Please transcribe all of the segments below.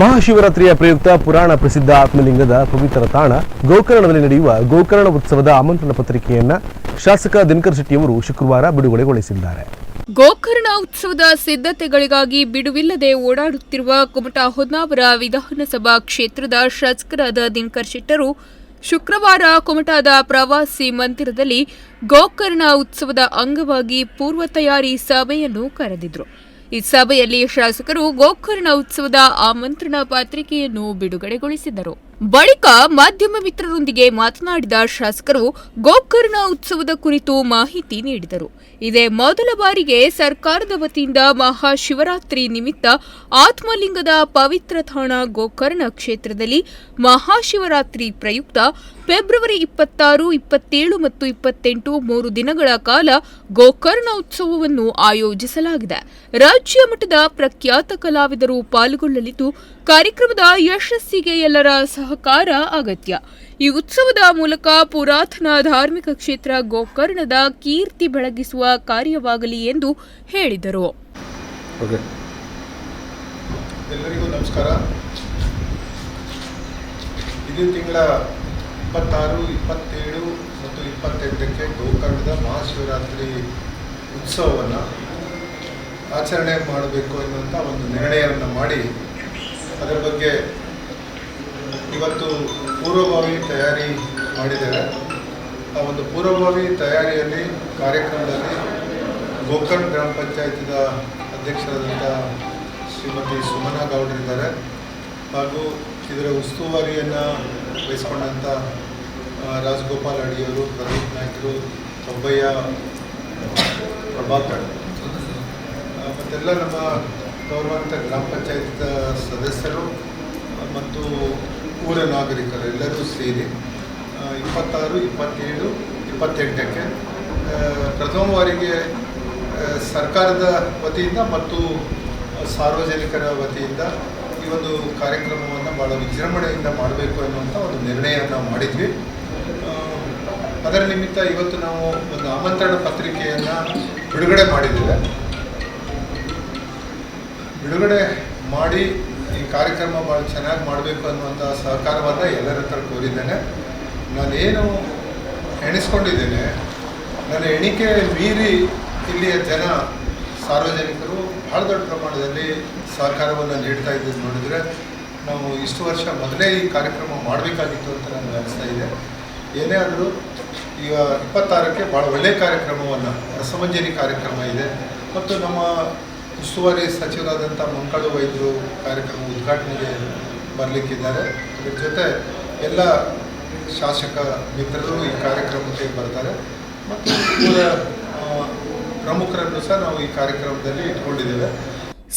ಮಹಾಶಿವರಾತ್ರಿಯ ಪ್ರಯುಕ್ತ ಪುರಾಣ ಪ್ರಸಿದ್ಧ ಆತ್ಮಲಿಂಗದ ಪವಿತ್ರ ತಾಣ ಗೋಕರ್ಣದಲ್ಲಿ ನಡೆಯುವ ಗೋಕರ್ಣ ಉತ್ಸವದ ಆಮಂತ್ರಣ ಪತ್ರಿಕೆಯನ್ನ ಶಾಸಕ ದಿನಕರ್ ಶೆಟ್ಟಿಯವರು ಶುಕ್ರವಾರ ಬಿಡುಗಡೆಗೊಳಿಸಿದ್ದಾರೆ. ಗೋಕರ್ಣ ಉತ್ಸವದ ಸಿದ್ಧತೆಗಳಿಗಾಗಿ ಬಿಡುವಿಲ್ಲದೆ ಓಡಾಡುತ್ತಿರುವ ಕುಮಟಾ ಹೊನ್ನಾವರ ವಿಧಾನಸಭಾ ಕ್ಷೇತ್ರದ ಶಾಸಕರಾದ ದಿನಕರ್ ಶೆಟ್ಟರು ಶುಕ್ರವಾರ ಕುಮಟಾದ ಪ್ರವಾಸಿ ಮಂದಿರದಲ್ಲಿ ಗೋಕರ್ಣ ಉತ್ಸವದ ಅಂಗವಾಗಿ ಪೂರ್ವ ತಯಾರಿ ಸಭೆಯನ್ನು ಕರೆದಿದ್ರು. ಈ ಸಭೆಯಲ್ಲಿ ಶಾಸಕರು ಗೋಕರ್ಣ ಉತ್ಸವದ ಆಮಂತ್ರಣ ಪತ್ರಿಕೆಯನ್ನು ಬಿಡುಗಡೆಗೊಳಿಸಿದರು. ಬಳಿಕ ಮಾಧ್ಯಮ ಮಿತ್ರರೊಂದಿಗೆ ಮಾತನಾಡಿದ ಶಾಸಕರು ಗೋಕರ್ಣ ಉತ್ಸವದ ಕುರಿತು ಮಾಹಿತಿ ನೀಡಿದರು. ಇದೇ ಮೊದಲ ಬಾರಿಗೆ ಸರ್ಕಾರದ ವತಿಯಿಂದ ಮಹಾಶಿವರಾತ್ರಿ ನಿಮಿತ್ತ ಆತ್ಮಲಿಂಗದ ಪವಿತ್ರ ತಾಣ ಗೋಕರ್ಣ ಕ್ಷೇತ್ರದಲ್ಲಿ ಮಹಾಶಿವರಾತ್ರಿ ಪ್ರಯುಕ್ತ ಫೆಬ್ರವರಿ ಇಪ್ಪತ್ತಾರು ಇಪ್ಪತ್ತೇಳು ಮತ್ತು ಇಪ್ಪತ್ತೆಂಟು ಮೂರು ದಿನಗಳ ಕಾಲ ಗೋಕರ್ಣ ಉತ್ಸವವನ್ನು ಆಯೋಜಿಸಲಾಗಿದೆ. ರಾಜ್ಯ ಮಟ್ಟದ ಪ್ರಖ್ಯಾತ ಕಲಾವಿದರು ಪಾಲ್ಗೊಳ್ಳಲಿದ್ದು ಕಾರ್ಯಕ್ರಮದ ಯಶಸ್ಸಿಗೆ ಎಲ್ಲರ ಸಹಕಾರ ಅಗತ್ಯ. ಈ ಉತ್ಸವದ ಮೂಲಕ ಪುರಾತನ ಧಾರ್ಮಿಕ ಕ್ಷೇತ್ರ ಗೋಕರ್ಣದ ಕೀರ್ತಿ ಬೆಳಗಿಸುವ ಕಾರ್ಯವಾಗಲಿ ಎಂದು ಹೇಳಿದರು. ಎಲ್ಲರಿಗೂ ನಮಸ್ಕಾರ. ಇದೇ ತಿಂಗಳ ಇಪ್ಪತ್ತಾರು, ಇಪ್ಪತ್ತೇಳು ಮತ್ತು ಇಪ್ಪತ್ತೆಂಟಕ್ಕೆ ಗೋಕರ್ಣದ ಮಹಾಶಿವರಾತ್ರಿ ಉತ್ಸವವನ್ನು ಆಚರಣೆ ಮಾಡಬೇಕು ಎನ್ನುವಂಥ ಒಂದು ನಿರ್ಣಯವನ್ನು ಮಾಡಿ ಅದರ ಬಗ್ಗೆ ಇವತ್ತು ಪೂರ್ವಭಾವಿ ತಯಾರಿ ಮಾಡಿದ್ದೇವೆ. ಆ ಒಂದು ಪೂರ್ವಭಾವಿ ತಯಾರಿಯಲ್ಲಿ, ಕಾರ್ಯಕ್ರಮದಲ್ಲಿ ಗೋಕರ್ಣ ಗ್ರಾಮ ಪಂಚಾಯತಿದ ಅಧ್ಯಕ್ಷರಾದಂಥ ಶ್ರೀಮತಿ ಸುಮನಾ ಗೌಡರಿದ್ದಾರೆ ಹಾಗೂ ಇದರ ಉಸ್ತುವಾರಿಯನ್ನು ವಹಿಸ್ಕೊಂಡಂಥ ರಾಜಗೋಪಾಲ್ ಅಡಿಯವರು, ಪ್ರದೀಪ್ ನಾಯ್ಕರು, ಸೊಬ್ಬಯ್ಯ ಪ್ರಭಾಕರ್. ಮತ್ತೆಲ್ಲ ನಮ್ಮ ಗೌರವಾನ್ವಿತ ಗ್ರಾಮ ಪಂಚಾಯತ್ ಸದಸ್ಯರು, ಮತ್ತು ಊರ ನಾಗರಿಕರು ಎಲ್ಲರೂ ಸೇರಿ ಇಪ್ಪತ್ತಾರು, ಇಪ್ಪತ್ತೇಳು, ಇಪ್ಪತ್ತೆಂಟಕ್ಕೆ ಪ್ರಥಮ ಬಾರಿಗೆ ಸರ್ಕಾರದ ವತಿಯಿಂದ ಮತ್ತು ಸಾರ್ವಜನಿಕರ ವತಿಯಿಂದ ಈ ಒಂದು ಕಾರ್ಯಕ್ರಮವನ್ನು ಭಾಳ ವಿಜೃಂಭಣೆಯಿಂದ ಮಾಡಬೇಕು ಅನ್ನುವಂಥ ಒಂದು ನಿರ್ಣಯವನ್ನು ಮಾಡಿದ್ವಿ. ಅದರ ನಿಮಿತ್ತ ಇವತ್ತು ನಾವು ಒಂದು ಆಮಂತ್ರಣ ಪತ್ರಿಕೆಯನ್ನು ಬಿಡುಗಡೆ ಮಾಡಿದ್ದೇವೆ. ಬಿಡುಗಡೆ ಮಾಡಿ ಈ ಕಾರ್ಯಕ್ರಮ ಭಾಳ ಚೆನ್ನಾಗಿ ಮಾಡಬೇಕು ಅನ್ನುವಂಥ ಸಹಕಾರವನ್ನು ಎಲ್ಲರ ಹತ್ರ ಕೋರಿದ್ದೇನೆ. ನಾನೇನು ಎಣಿಸ್ಕೊಂಡಿದ್ದೇನೆ, ನನ್ನ ಎಣಿಕೆ ಮೀರಿ ಇಲ್ಲಿಯ ಜನ ಸಾರ್ವಜನಿಕರು ಬಹಳ ದೊಡ್ಡ ಪ್ರಮಾಣದಲ್ಲಿ ಸಹಕಾರವನ್ನು ನೀಡ್ತಾ ಇದ್ದು ನೋಡಿದರೆ ನಾವು ಇಷ್ಟು ವರ್ಷ ಮೊದಲೇ ಈ ಕಾರ್ಯಕ್ರಮ ಮಾಡಬೇಕಾಗಿತ್ತು ಅಂತ ನನಗೆ ಅನಿಸ್ತಾ ಇದೆ. ಏನೇ ಆದರೂ ಈಗ ಇಪ್ಪತ್ತಾರಕ್ಕೆ ಭಾಳ ಒಳ್ಳೆಯ ಕಾರ್ಯಕ್ರಮವನ್ನು, ರಸಮಂಜರಿ ಕಾರ್ಯಕ್ರಮ ಇದೆ. ಮತ್ತು ನಮ್ಮ ಉಸ್ತುವಾರಿ ಸಚಿವರಾದಂಥ ಮಂಕಳು ವೈದ್ಯರು ಕಾರ್ಯಕ್ರಮ ಉದ್ಘಾಟನೆಗೆ ಬರಲಿಕ್ಕಿದ್ದಾರೆ. ಅದ್ರ ಜೊತೆ ಎಲ್ಲ ಶಾಸಕ ಮಿತ್ರರು ಈ ಕಾರ್ಯಕ್ರಮಕ್ಕೆ ಬರ್ತಾರೆ. ಮತ್ತು ಪ್ರಮುಖರನ್ನು ಸಹ ನಾವು ಈ ಕಾರ್ಯಕ್ರಮದಲ್ಲಿ ಇಟ್ಕೊಂಡಿದ್ದೇವೆ.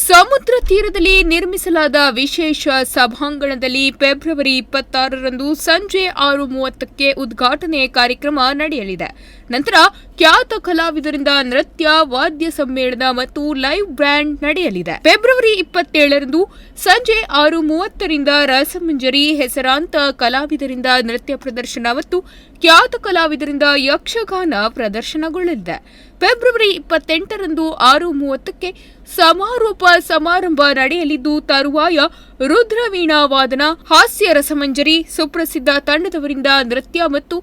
ಸಮುದ್ರ ತೀರದಲ್ಲಿ ನಿರ್ಮಿಸಲಾದ ವಿಶೇಷ ಸಭಾಂಗಣದಲ್ಲಿ ಫೆಬ್ರವರಿ ಇಪ್ಪತ್ತಾರರಂದು ಸಂಜೆ ಆರು ಮೂವತ್ತಕ್ಕೆ ಉದ್ಘಾಟನೆ ಕಾರ್ಯಕ್ರಮ ನಡೆಯಲಿದೆ. ನಂತರ ಖ್ಯಾತ ಕಲಾವಿದರಿಂದ ನೃತ್ಯ, ವಾದ್ಯ ಸಮ್ಮೇಳನ ಮತ್ತು ಲೈವ್ ಬ್ಯಾಂಡ್ ನಡೆಯಲಿದೆ. ಫೆಬ್ರವರಿ ಇಪ್ಪತ್ತೇಳರಂದು ಸಂಜೆ ಆರು ಮೂವತ್ತರಿಂದ ರಸಮಂಜರಿ, ಹೆಸರಾಂತ ಕಲಾವಿದರಿಂದ ನೃತ್ಯ ಪ್ರದರ್ಶನ ಮತ್ತು ಖ್ಯಾತ ಕಲಾವಿದರಿಂದ ಯಕ್ಷಗಾನ ಪ್ರದರ್ಶನಗೊಳ್ಳಲಿದೆ. ಫೆಬ್ರವರಿ ಇಪ್ಪತ್ತೆಂಟರಂದು ಆರು ಮೂವತ್ತಕ್ಕೆ ಸಮಾರೋಪ ಸಮಾರಂಭ ನಡೆಯಲಿದ್ದು, ತರುವಾಯ ರುದ್ರವೀಣಾ ವಾದನ ಹಾಸ್ಯ ರಸಮಂಜರಿ ಸುಪ್ರಸಿದ್ಧ ತಂಡದವರಿಂದ ನೃತ್ಯ ಮತ್ತು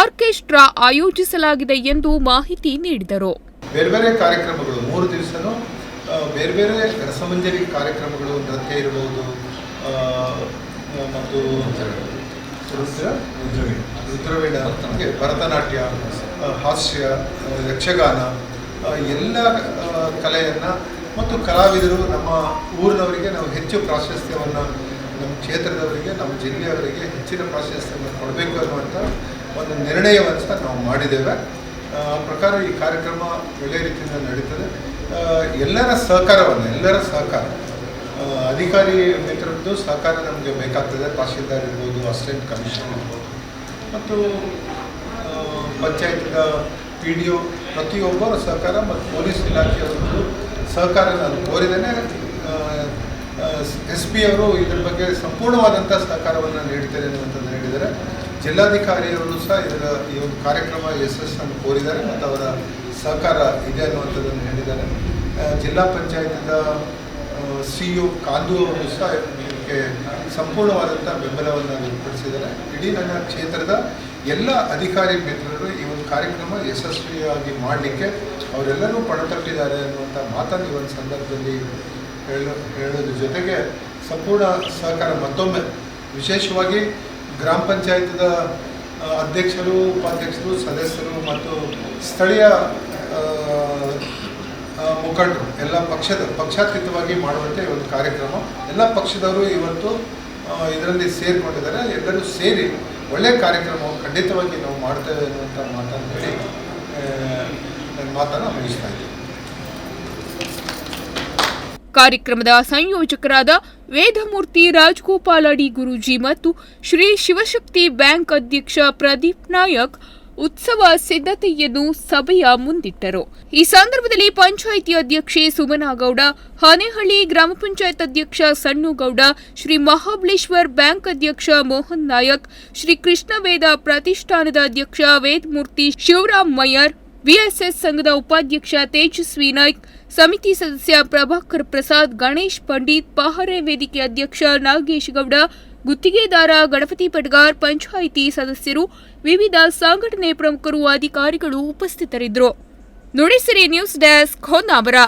ಆರ್ಕೆಸ್ಟ್ರಾ ಆಯೋಜಿಸಲಾಗಿದೆ ಎಂದು ಮಾಹಿತಿ ನೀಡಿದರು. ಬೇರೆ ಬೇರೆ ಕಾರ್ಯಕ್ರಮಗಳು, ಮೂರು ದಿವಸನೂ ಬೇರೆ ಬೇರೆ ರಸಮಂಜರಿ ಕಾರ್ಯಕ್ರಮಗಳು, ನೃತ್ಯ ಇರಬಹುದು ಮತ್ತು ರುದ್ರ, ರುದ್ರವೀಣ ಭರತನಾಟ್ಯ ಹಾಸ್ಯ, ಯಕ್ಷಗಾನ ಎಲ್ಲ ಕಲೆಯನ್ನು ಮತ್ತು ಕಲಾವಿದರು ನಮ್ಮ ಊರಿನವರಿಗೆ ನಾವು ಹೆಚ್ಚು ಪ್ರಾಶಸ್ತ್ಯವನ್ನು, ನಮ್ಮ ಕ್ಷೇತ್ರದವರಿಗೆ, ನಮ್ಮ ಜಿಲ್ಲೆಯವರಿಗೆ ಹೆಚ್ಚಿನ ಪ್ರಾಶಸ್ತ್ಯವನ್ನು ಕೊಡಬೇಕು ಅನ್ನುವಂಥ ಒಂದು ನಿರ್ಣಯವನ್ನು ನಾವು ಮಾಡಿದ್ದೇವೆ. ಆ ಪ್ರಕಾರ ಈ ಕಾರ್ಯಕ್ರಮ ಒಳ್ಳೆಯ ರೀತಿಯಿಂದ ನಡೀತದೆ. ಎಲ್ಲರ ಸಹಕಾರವನ್ನು, ಎಲ್ಲರ ಸಹಕಾರ. ಅಧಿಕಾರಿ ಮಿತ್ರರದ್ದು ಸಹಕಾರ ನಮಗೆ ಬೇಕಾಗ್ತದೆ. ತಹಶೀಲ್ದಾರ್ ಇರ್ಬೋದು, ಅಸಿಸ್ಟೆಂಟ್ ಕಮಿಷನರ್ ಇರ್ಬೋದು. ಮತ್ತು ಪಂಚಾಯತ್ನ ಪಿ ಡಿ ಒ ಪ್ರತಿಯೊಬ್ಬರ ಸಹಕಾರ ಮತ್ತು ಪೊಲೀಸ್ ಇಲಾಖೆಯವರದ್ದು ಸಹಕಾರ ನಾನು ಕೋರಿದ್ದೇನೆ. ಎಸ್ ಪಿ ಅವರು ಇದರ ಬಗ್ಗೆ ಸಂಪೂರ್ಣವಾದಂಥ ಸಹಕಾರವನ್ನು ನೀಡ್ತೇನೆ ಅನ್ನುವಂಥದ್ದು ಹೇಳಿದ್ದಾರೆ. ಜಿಲ್ಲಾಧಿಕಾರಿಯವರು ಸಹ ಇದರ ಈ ಒಂದು ಕಾರ್ಯಕ್ರಮ ಯಶಸ್ಸನ್ನು ಕೋರಿದ್ದಾರೆ ಮತ್ತು ಅವರ ಸಹಕಾರ ಇದೆ ಅನ್ನುವಂಥದ್ದನ್ನು ಹೇಳಿದ್ದಾರೆ. ಜಿಲ್ಲಾ ಪಂಚಾಯಿತಿಯ ಸಿ ಯು ಕಾಂದು ಅವರು ಸಹ ಇದಕ್ಕೆ ಸಂಪೂರ್ಣವಾದಂಥ ಬೆಂಬಲವನ್ನು ವ್ಯಕ್ತಪಡಿಸಿದ್ದಾರೆ. ಇಡೀ ನನ್ನ ಕ್ಷೇತ್ರದ ಎಲ್ಲ ಅಧಿಕಾರಿ ಮಿತ್ರರು ಈ ಒಂದು ಕಾರ್ಯಕ್ರಮ ಯಶಸ್ವಿಯಾಗಿ ಮಾಡಲಿಕ್ಕೆ ಅವರೆಲ್ಲರೂ ಪಣತೊಟ್ಟಿದ್ದಾರೆ ಅನ್ನುವಂಥ ಮಾತನ್ನು ಈ ಒಂದು ಸಂದರ್ಭದಲ್ಲಿ ಹೇಳೋ ಹೇಳೋದ್ರ ಜೊತೆಗೆ ಸಂಪೂರ್ಣ ಸಹಕಾರ ಮತ್ತೊಮ್ಮೆ. ವಿಶೇಷವಾಗಿ ಗ್ರಾಮ ಪಂಚಾಯತ್ದ ಅಧ್ಯಕ್ಷರು, ಉಪಾಧ್ಯಕ್ಷರು, ಸದಸ್ಯರು ಮತ್ತು ಸ್ಥಳೀಯ ಮುಖಂಡರು, ಎಲ್ಲ ಪಕ್ಷದ ಪಕ್ಷಾತೀತವಾಗಿ ಮಾಡುವಂಥ ಒಂದು ಕಾರ್ಯಕ್ರಮ. ಎಲ್ಲ ಪಕ್ಷದವರು ಇವತ್ತು ಇದರಲ್ಲಿ ಸೇರಿಕೊಂಡಿದ್ದಾರೆ. ಎಲ್ಲರೂ ಸೇರಿ ಒಳ್ಳೆಯ ಕಾರ್ಯಕ್ರಮ ಖಂಡಿತವಾಗಿ ನಾವು ಮಾಡ್ತೇವೆ ಅನ್ನುವಂಥ ಮಾತನ್ನು ಹೇಳಿ ಕಾರ್ಯಕ್ರಮದ ಸಂಯೋಜಕರಾದ ವೇದಮೂರ್ತಿ ರಾಜ್ಗೋಪಾಲ್ ಅಡಿ ಗುರೂಜಿ ಮತ್ತು ಶ್ರೀ ಶಿವಶಕ್ತಿ ಬ್ಯಾಂಕ್ ಅಧ್ಯಕ್ಷ ಪ್ರದೀಪ್ ನಾಯಕ್ ಉತ್ಸವ ಸಿದ್ಧತೆಯನ್ನು ಸಭೆಯ ಮುಂದಿಟ್ಟರು. ಈ ಸಂದರ್ಭದಲ್ಲಿ ಪಂಚಾಯಿತಿ ಅಧ್ಯಕ್ಷೆ ಸುಮನಾಗೌಡ, ಹನೇಹಳ್ಳಿ ಗ್ರಾಮ ಪಂಚಾಯತ್ ಅಧ್ಯಕ್ಷ ಸಣ್ಣುಗೌಡ, ಶ್ರೀ ಮಹಾಬಲೇಶ್ವರ್ ಬ್ಯಾಂಕ್ ಅಧ್ಯಕ್ಷ ಮೋಹನ್ ನಾಯಕ್, ಶ್ರೀ ಕೃಷ್ಣ ವೇದ ಪ್ರತಿಷ್ಠಾನದ ಅಧ್ಯಕ್ಷ ವೇದಮೂರ್ತಿ ಶಿವರಾಮ್ ಮಯ್ಯರ್ ವಿಎಸ್ಎಸ್ ಸಂಘದ ಉಪಾಧ್ಯಕ್ಷ ತೇಜಸ್ವಿ ನಾಯ್ಕ್, ಸಮಿತಿ ಸದಸ್ಯ ಪ್ರಭಾಕರ್ ಪ್ರಸಾದ್, ಗಣೇಶ್ ಪಂಡಿತ್, ಪಹರೆ ವೇದಿಕೆ ಅಧ್ಯಕ್ಷ ನಾಗೇಶ್ ಗೌಡ, ಗುತ್ತಿಗೆದಾರ ಗಣಪತಿ ಪಟ್ಗಾರ್, ಪಂಚಾಯಿತಿ ಸದಸ್ಯರು, ವಿವಿಧ ಸಂಘಟನೆ ಪ್ರಮುಖರು, ಅಧಿಕಾರಿಗಳು ಉಪಸ್ಥಿತರಿದ್ದರು. Nudisiri news desk Honnavar.